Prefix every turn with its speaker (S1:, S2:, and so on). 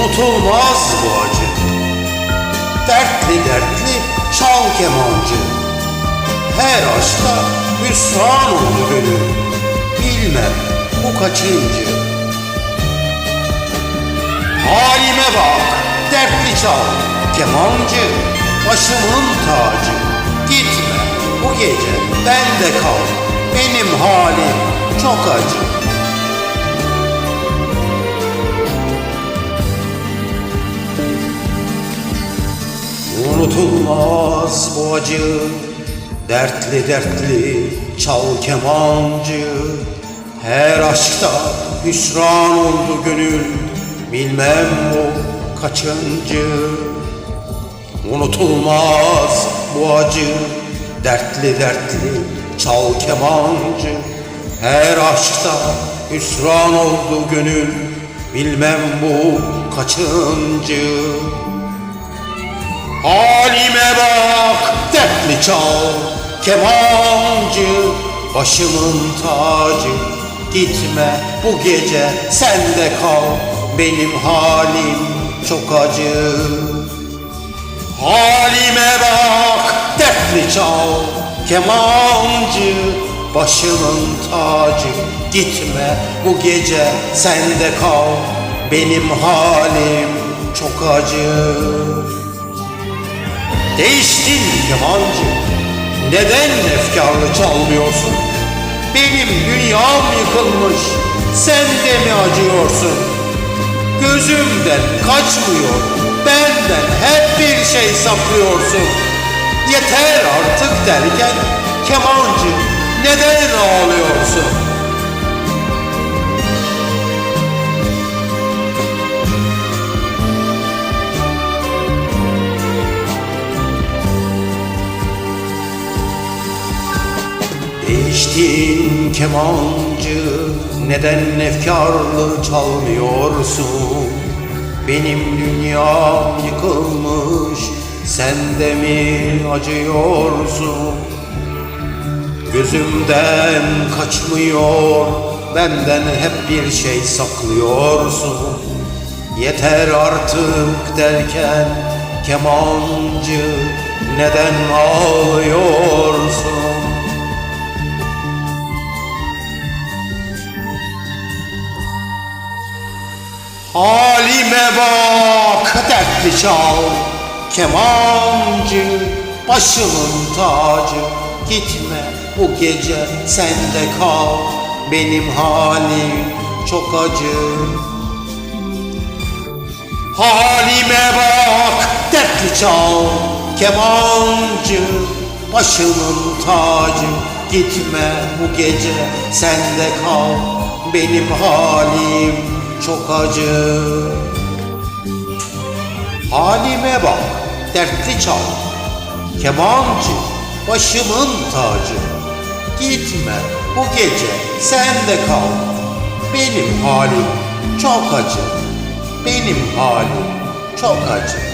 S1: Unutulmaz bu acı. Dertli dertli çal kemancı. Her aşkta hüsran oldu gönül. Bilmem bu kaçıncı. Halime bak dertli çal kemancı. Başımın tacı Gitme bu gece bende kal. Benim halim çok acı Unutulmaz bu acı. Dertli dertli çal kemancı. Her aşkta hüsran oldu gönül Bilmem bu kaçıncı. Unutulmaz bu acı Dertli dertli çal kemancı. Her aşkta hüsran oldu gönül Bilmem bu kaçıncı Halime bak dertli çal kemancı Başımın tacı. Gitme bu gece sen de kal Benim halim çok acı. Halime bak dertli çal kemancı Başımın tacı. Gitme bu gece sen de kal Benim halim çok acı Değiştin kemancı Neden efkarlı çalmıyorsun? Benim dünyam yıkılmış. Sen de mi acıyorsun? Gözümden kaçmıyor. Benden hep bir şey saklıyorsun. Yeter artık derken Kemancı neden ağlıyorsun Değiştin kemancı Neden efkarlı çalmıyorsun? Benim dünyam yıkılmış Sen de mi acıyorsun? Gözümden kaçmıyor Benden hep bir şey saklıyorsun. Yeter artık derken Kemancı Neden ağlıyorsun Halime bak dertli çal Kemancı başımın tacı. Gitme bu gece sen de kal. Benim halim çok acı. Halime bak dertli çal Kemancı başımın tacı. Gitme bu gece sen de kal. Benim halim çok acı. Halime bak dertli çal Kemancı başımın tacı. Gitme bu gece sen de kal. Benim halim çok acı. Benim halim çok acı